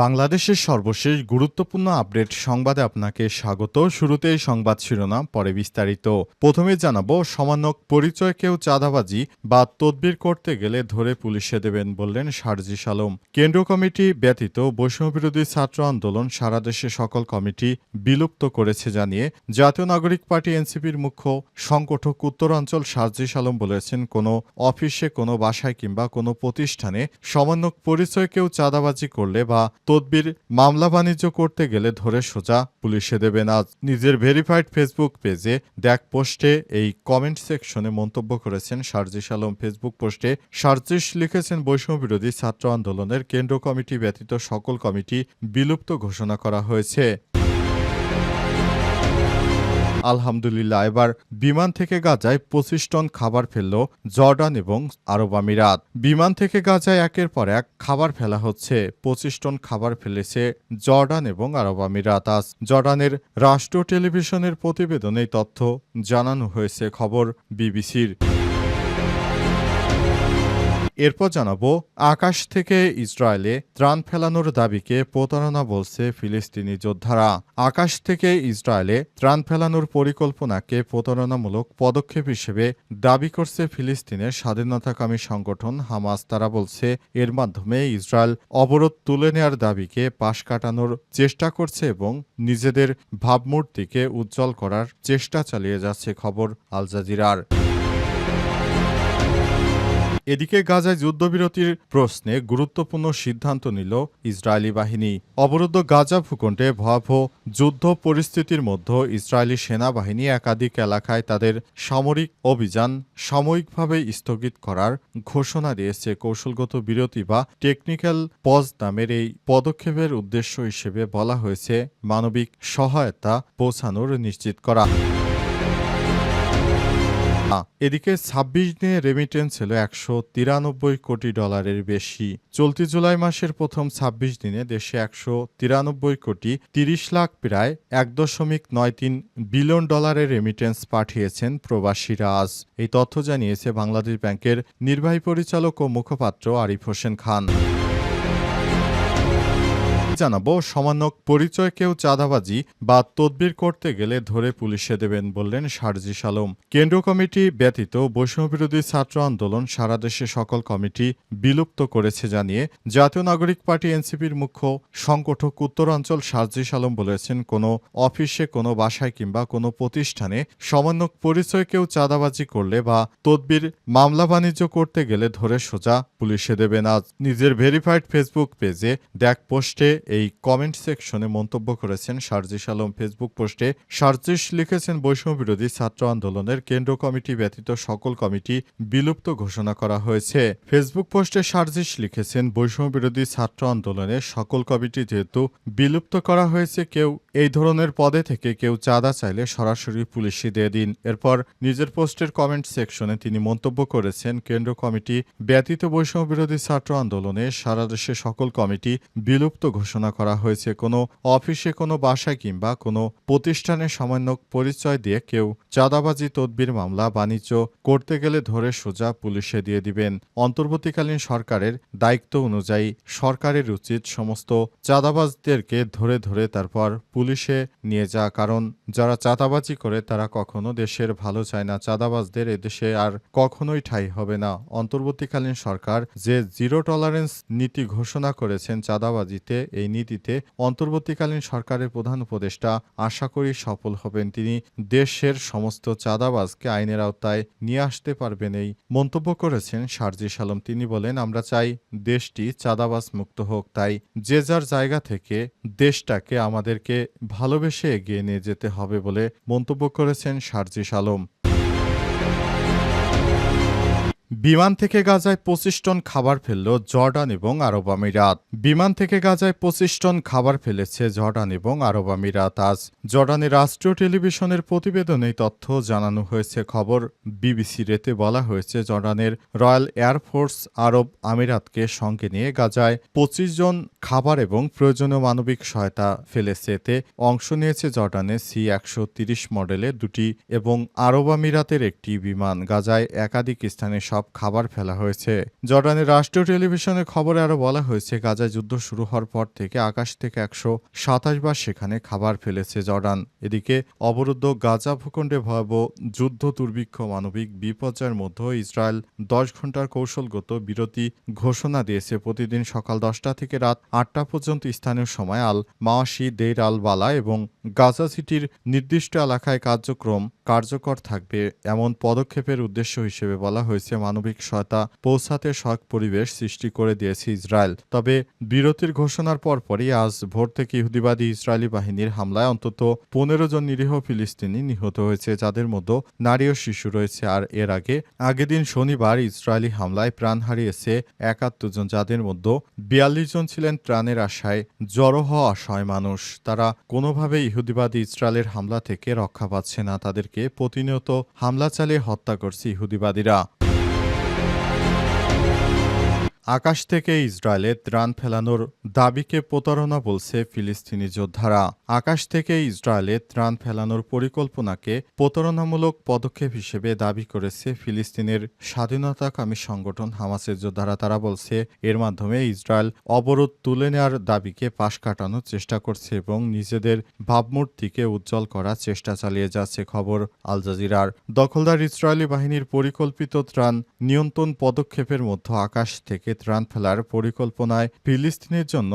বাংলাদেশের সর্বশেষ গুরুত্বপূর্ণ আপডেট সংবাদে আপনাকে স্বাগত। শুরুতেই সংবাদ শিরোনাম, পরে বিস্তারিত। প্রথমে জানাব, সমানক পরিচয় কেউ চাঁদাবাজি বা তদবির করতে গেলে ধরে পুলিশে দেবেন বললেন সারজিস আলম কেন্দ্রীয় কমিটি ব্যতীত বৈষম্যবিরোধী ছাত্র আন্দোলন সারা দেশে সকল কমিটি বিলুপ্ত করেছে জানিয়ে জাতীয় নাগরিক পার্টি এনসিপির মুখ্য সংগঠক উত্তরাঞ্চল সারজিস আলম বলেছেন, কোনো অফিসে, কোনো বাসায় কিংবা কোনো প্রতিষ্ঠানে সমন্বয়ক পরিচয় কেউ চাঁদাবাজি করলে বা তদবির মামলা বাণিজ্য করতে গেলে ধরে সোজা পুলিশে দেবেন আজ। নিজের ভেরিফাইড ফেসবুক পেজে দেখ পোস্টে এই কমেন্ট সেকশনে মন্তব্য করেছেন সার্জিস আলম। ফেসবুক পোস্টে সার্জিস লিখেছেন, বৈষম্য বিরোধী ছাত্র আন্দোলনের কেন্দ্র কমিটি ব্যতীত সকল কমিটি বিলুপ্ত ঘোষণা করা হয়েছে। আলহামদুলিল্লাহ, এবার বিমান থেকে গাজায় পঁচিশ টন খাবার ফেলল জর্ডান এবং আরব আমিরাত। বিমান থেকে গাজায় একের পর এক খাবার ফেলা হচ্ছে। পঁচিশ টন খাবার ফেলেছে জর্ডান এবং আরব আমিরাত। আজ জর্ডানের রাষ্ট্রীয় টেলিভিশনের প্রতিবেদনে তথ্য জানানো হয়েছে। খবর বিবিসির। এরপর জানাব, আকাশ থেকে ইসরায়েলে ত্রাণ ফেলানোর দাবিকে প্রতারণা বলছে ফিলিস্তিনি যোদ্ধারা। আকাশ থেকে ইসরায়েলে ত্রাণ ফেলানোর পরিকল্পনাকে প্রতারণামূলক পদক্ষেপ হিসেবে দাবি করছে ফিলিস্তিনের স্বাধীনতাকামী সংগঠন হামাস। তারা বলছে, এর মাধ্যমে ইসরায়েল অবরোধ তুলে নেয়ার দাবিকে পাশ কাটানোর চেষ্টা করছে এবং নিজেদের ভাবমূর্তিকে উজ্জ্বল করার চেষ্টা চালিয়ে যাচ্ছে, খবর আল জাজিরার। এদিকে গাজায় যুদ্ধবিরতির প্রশ্নে গুরুত্বপূর্ণ সিদ্ধান্ত নিল ইসরায়েলি বাহিনী। অবরুদ্ধ গাজা ভূখণ্ডে ভয়াবহ যুদ্ধ পরিস্থিতির মধ্যে ইসরায়েলি সেনাবাহিনী একাধিক এলাকায় তাদের সামরিক অভিযান সাময়িকভাবে স্থগিত করার ঘোষণা দিয়েছে। কৌশলগত বিরতি বা টেকনিক্যাল পজ নামের এই পদক্ষেপের উদ্দেশ্য হিসেবে বলা হয়েছে মানবিক সহায়তা পৌঁছানোর নিশ্চিত করা। এদিকে ছাব্বিশ দিনে রেমিটেন্স ছিল একশো তিরানব্বই কোটি ডলারের বেশি। চলতি জুলাই মাসের প্রথম ছাব্বিশ দিনে দেশে একশো তিরানব্বই কোটি তিরিশ লাখ প্রায় এক দশমিক নয় তিন বিলিয়ন ডলারের রেমিটেন্স পাঠিয়েছেন প্রবাসীরা আজ। এই তথ্য জানিয়েছে বাংলাদেশ ব্যাংকের নির্বাহী পরিচালক ও মুখপাত্র আরিফ হোসেন খান। জানাব, সমানক পরিচয় কেউ চাঁদাবাজি বা তদবির করতে গেলে ধরে পুলিশে দেবেন বললেন সারজিস আলম কেন্দ্রীয় কমিটি ব্যতীত বৈষম্যবিরোধী ছাত্র আন্দোলন সারা দেশে সকল কমিটি বিলুপ্ত করেছে জানিয়ে জাতীয় নাগরিক পার্টি এনসিপির মুখ্য সংগঠক উত্তরাঞ্চল সারজিস আলম বলেছেন, কোনো অফিসে, কোনো বাসায় কিংবা কোনো প্রতিষ্ঠানে সমন্বয়ক পরিচয় কেউ চাঁদাবাজি করলে বা তদবির মামলা বাণিজ্য করতে গেলে ধরে সোজা পুলিশে দেবেন আজ। নিজের ভেরিফাইড ফেসবুক পেজে দেখ পোস্টে এই কমেন্ট সেকশনে মন্তব্য করেছেন সার্জিস আলম ফেসবুক পোস্টে সার্জিস লিখেছেন, বৈষম্য বিরোধী ছাত্র আন্দোলনের কেন্দ্র কমিটি ব্যতীত সকল কমিটি বিলুপ্ত ঘোষণা করা হয়েছে। ফেসবুক পোস্টে সার্জিস লিখেছেন, বৈষম্য বিরোধী ছাত্র আন্দোলনের সকল কমিটি যেহেতু বিলুপ্ত করা হয়েছে, কেউ এই ধরনের পদে থেকে কেউ চাঁদা চাইলে সরাসরি পুলিশে দিয়ে দিন। এরপর নিজের পোস্টের কমেন্ট সেকশনে তিনি মন্তব্য করেছেন, কেন্দ্র কমিটি ব্যতীত বৈষম্য বিরোধী ছাত্র আন্দোলনে সারা দেশে সকল কমিটি বিলুপ্ত ঘোষণা করা হয়েছে, কোনো অফিসে, কোনো বাসায় কিংবা কোনো প্রতিষ্ঠানে সামান্যক পরিচয় দিয়ে কেউ চাঁদাবাজি, তদবির, মামলা, বাণিজ্য করতে গেলে ধরে সোজা পুলিশে দিয়ে দিবেন। অন্তর্বর্তীকালীন সরকারের দায়িত্ব অনুযায়ী সরকারের উচিত সমস্ত চাঁদাবাজদেরকে ধরে ধরে তারপর পুলিশে নিয়ে যাওয়া। কারণ যারা চাঁদাবাজি করে, তারা কখনো দেশের ভালো চায় না। চাঁদাবাজদের এদেশে আর কখনোই ঠাঁই হবে না। অন্তর্বর্তীকালীন সরকার যে জিরো টলারেন্স নীতি ঘোষণা করেছেন চাঁদাবাজিতে এই নীতিতে অন্তর্বর্তীকালীন সরকারের প্রধান উপদেষ্টা আশা করি সফল হবেন। তিনি দেশের সমস্ত চাঁদাবাজকে আইনের আওতায় নিয়ে আসতে পারবেন এই মন্তব্য করেছেন সার্জিস আলম তিনি বলেন, আমরা চাই দেশটি চাঁদাবাজ মুক্ত হোক। তাই যে যার জায়গা থেকে দেশটাকে আমাদেরকে ভালোবেসে এগিয়ে নিয়ে যেতে হবে বলে মন্তব্য করেছেন সার্জিস আলম বিমান থেকে গাজায় পঁচিশ টন খাবার ফেলল জর্ডান এবং আরব আমিরাত। বিমান থেকে গাজায় পঁচিশ টন খাবার ফেলেছে জর্ডান এবং আরব আমিরাত। আজ জর্ডানের রাষ্ট্রীয় টেলিভিশনের প্রতিবেদনে তথ্য জানানো হয়েছে। খবর বিবিসি রেতে বলা হয়েছে, জর্ডানের রয়্যাল এয়ারফোর্স আরব আমিরাতকে সঙ্গে নিয়ে গাজায় পঁচিশ জন খাবার এবং প্রয়োজনীয় মানবিক সহায়তা ফেলেছে। এতে অংশ নিয়েছে জর্ডানের সি একশো মডেলের দুটি এবং আরব আমিরাতের একটি বিমান। গাজায় একাধিক স্থানে সব খাবার ফেলা হয়েছে। জর্ডানের রাষ্ট্রীয় টেলিভিশনের খবরে আরও বলা হয়েছে, গাজায় যুদ্ধ শুরু হওয়ার পর থেকে আকাশ থেকে একশো সাতাশ বার সেখানে খাবার ফেলেছে জর্ডান। এদিকে অবরুদ্ধ গাজা ভূখণ্ডে ভয়াবহ যুদ্ধ, দুর্ভিক্ষ, মানবিক বিপর্যয়ের মধ্যে ইসরায়েল দশ ঘণ্টার কৌশলগত বিরতি ঘোষণা দিয়েছে। প্রতিদিন সকাল দশটা থেকে রাত আটটা পর্যন্ত স্থানীয় সময় আল মাওয়াশি দেইর আল বালা এবং গাজা সিটির নির্দিষ্ট এলাকায় কার্যক্রম কার্যকর থাকবে এমন পদক্ষেপের উদ্দেশ্য হিসেবে বলা হয়েছে মানবিক সহায়তা পৌঁছাতে সহায়ক পরিবেশ সৃষ্টি করে দিয়েছে ইসরায়েল। তবে বিরতির ঘোষণার পরপরই আজ ভোর থেকে ইহুদিবাদী ইসরায়েলি বাহিনীর হামলায় অন্তত পনেরো জন নিরীহ ফিলিস্তিনি নিহত হয়েছে, যাদের মধ্যে নারী ও শিশু রয়েছে। আর এর আগে, আগের দিন শনিবার ইসরায়েলি হামলায় প্রাণ হারিয়েছে একাত্তর জন, যাদের মধ্যে বিয়াল্লিশ জন ছিলেন প্রাণের আশায় জড়ো হওয়া অসহায় মানুষ। তারা কোনোভাবে ইহুদিবাদী ইসরায়েলের হামলা থেকে রক্ষা পাচ্ছে না। তাদেরকে প্রতিনিয়ত হামলা চালিয়ে হত্যা করছে ইহুদিবাদীরা। আকাশ থেকে ইসরায়েলে ত্রাণ ফেলানোর দাবিকে প্রতারণা বলছে ফিলিস্তিনি যোদ্ধারা। আকাশ থেকে ইসরায়েলে ত্রাণ ফেলানোর পরিকল্পনাকে প্রতারণামূলক পদক্ষেপ হিসেবে দাবি করেছে ফিলিস্তিনের স্বাধীনতাকামী সংগঠন হামাসের যোদ্ধারা। তারা বলছে, এর মাধ্যমে ইসরায়েল অবরোধ তুলে নেওয়ার দাবিকে পাশ কাটানোর চেষ্টা করছে এবং নিজেদের ভাবমূর্তিকে উজ্জ্বল করার চেষ্টা চালিয়ে যাচ্ছে খবর আল জাজিরার। দখলদার ইসরায়েলি বাহিনীর পরিকল্পিত ত্রাণ নিয়ন্ত্রণ পদক্ষেপের মধ্যে আকাশ থেকে ত্রাণ ফেলার পরিকল্পনায় ফিলিস্তিনের জন্য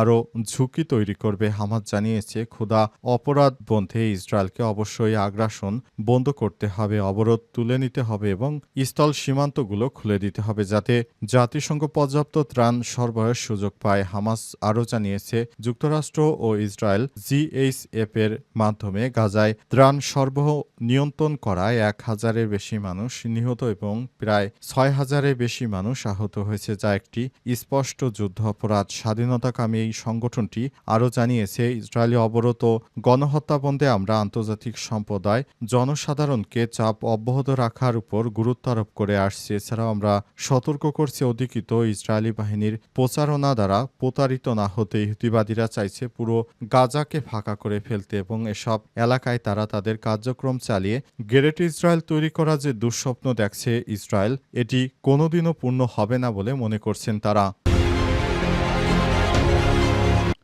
আরও ঝুঁকি তৈরি করবে হামাদ জানিয়েছে ক্ষুদা অপরাধ বন্ধে ইসরায়েলকে অবশ্যই আগ্রাসন বন্ধ করতে হবে, অবরোধ তুলে নিতে হবে এবং স্থল সীমান্তগুলো খুলে দিতে হবে যাতে জাতিসংঘ পর্যাপ্ত ত্রাণ সরবরাহের সুযোগ পায়। হামাস আরও জানিয়েছে, যুক্তরাষ্ট্র ও ইসরায়েল জিএইচএফ এর মাধ্যমে গাজায় ত্রাণ সরবরাহ নিয়ন্ত্রণ করায় এক হাজারের বেশি মানুষ নিহত এবং প্রায় ছয় হাজারের বেশি মানুষ আহত হয়েছে। যা একটি স্পষ্ট যুদ্ধ অপরাধ স্বাধীনতাকামী এই সংগঠনটি আরও জানিয়েছে, ইসরায়েলি অবরোধ গণহত্যা বন্ধে আমরা আন্তর্জাতিক সম্প্রদায় জনসাধারণকে চাপ অব্যাহত রাখার উপর গুরুত্ব আরোপ করে আসছি। এছাড়াও আমরা সতর্ক করছি অধিকৃত ইসরায়েলি বাহিনীর প্রচারণা দ্বারা প্রতারিত না হতে। ইহুদিবাদীরা চাইছে পুরো গাজাকে ফাঁকা করে ফেলতে এবং এসব এলাকায় তারা তাদের কার্যক্রম চালিয়ে গ্রেট ইসরায়েল তৈরি করা যে দুঃস্বপ্ন দেখছে ইসরায়েল, এটি কোনোদিনও পূর্ণ হবে না বলে মনে করছেন তারা।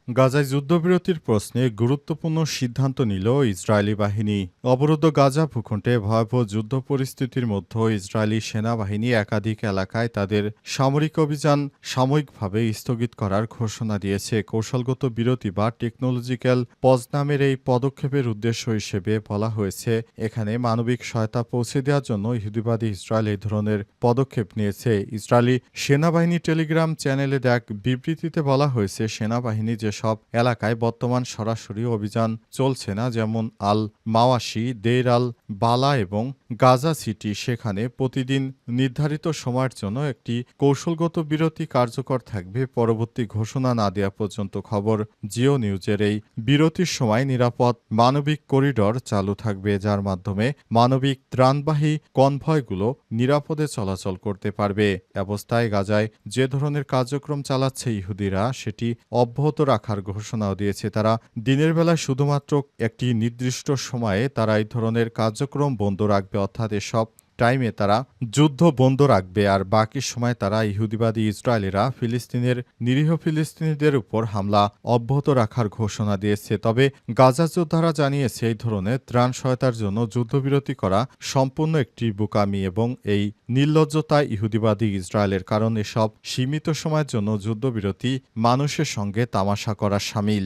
গাজায় যুদ্ধবিরতির প্রশ্নে গুরুত্বপূর্ণ সিদ্ধান্ত নিল ইসরায়েলি বাহিনী। অবরুদ্ধ গাজা ভূখণ্ডে ভয়াবহ যুদ্ধ পরিস্থিতির মধ্যে ইসরায়েলি সেনাবাহিনী একাধিক এলাকায় তাদের সামরিক অভিযান সাময়িকভাবে স্থগিত করার ঘোষণা দিয়েছে। কৌশলগত বিরতি বা টেকনোলজিক্যাল পজ নামের এই পদক্ষেপের উদ্দেশ্য হিসেবে বলা হয়েছে, এখানে মানবিক সহায়তা পৌঁছে দেওয়ার জন্য ইহুদিবাদী ইসরায়েল এই ধরনের পদক্ষেপ নিয়েছে। ইসরায়েলি সেনাবাহিনী টেলিগ্রাম চ্যানেলে এক বিবৃতিতে বলা হয়েছে, সেনাবাহিনী যেসব এলাকায় বর্তমান সরাসরি অভিযান চলছে না, যেমন আল মাওয়াশি দেইর আল বালা এবং গাজা সিটি। সেখানে প্রতিদিন নির্ধারিত সময়ের জন্য একটি কৌশলগত বিরতি কার্যকর থাকবে। পরবর্তী ঘোষণা না দেওয়া পর্যন্ত খবর জিও নিউজের এই বিরতির সময় নিরাপদ মানবিক করিডর চালু থাকবে, যার মাধ্যমে মানবিক ত্রাণবাহী কনভয়গুলো নিরাপদে চলাচল করতে পারবে। অবস্থায় গাজায় যে ধরনের কার্যক্রম চালাচ্ছে ইহুদিরা, সেটি অব্যাহত রাখার ঘোষণাও দিয়েছে তারা। দিনের বেলায় শুধুমাত্র একটি নির্দিষ্ট সময়ে তারা এই ধরনের কার্যক্রম বন্ধ রাখবে, অর্থাৎ এসব টাইমে তারা যুদ্ধ বন্ধ রাখবে আর বাকি সময় তারা ইহুদিবাদী ইসরায়েলিরা ফিলিস্তিনের, নিরীহ ফিলিস্তিনিদের উপর হামলা অব্যাহত রাখার ঘোষণা দিয়েছে। তবে গাজা যোদ্ধারা জানিয়েছে এই ধরনের ত্রাণ সহায়তার জন্য যুদ্ধবিরতি করা সম্পূর্ণ একটি বোকামি এবং এই নির্লজ্জতা ইহুদিবাদী ইসরায়েলের কারণ। এসব সীমিত সময়ের জন্য যুদ্ধবিরতি মানুষের সঙ্গে তামাশা করা সামিল।